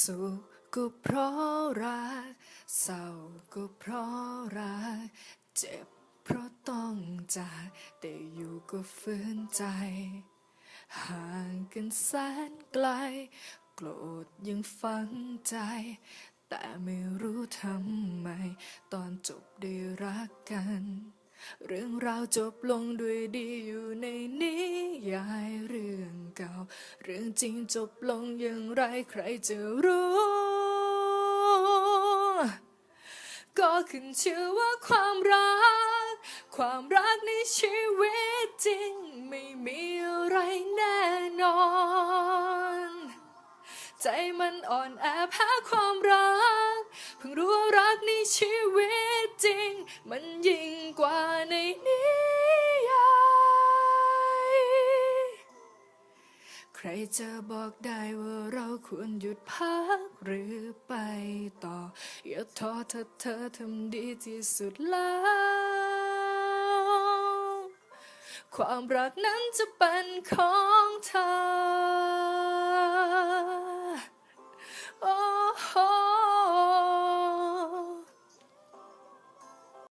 สุขก็เพราะรัก เศร้าก็เพราะรัก เจ็บเพราะต้องจากแต่อยู่ก็ฝืนใจ ห่างกันแสนไกล โกรธยังฝังใจ แต่ไม่รู้ทำไม ตอนจบได้รักกัน เรื่องราวจบลงด้วยดีอยู่ในนิยาย เรื่องเก่า เรื่องจริงจบลงอย่างไรใครจะรู้ ก็ขึ้นชื่อว่าความรัก ความรักในชีวิตจริง ไม่มีอะไรแน่นอน ใจมันอ่อนแอแพ้ความรัก เพิ่งรู้ว่ารักในชีวิตจริง มันยิ่งกว่า ใครจะบอกได้ว่าเราควรหยุดพักหรือไปต่อ อย่าท้อถ้าเธอทำดีที่สุดแล้ว ความรักนั้นจะเป็นของเธอ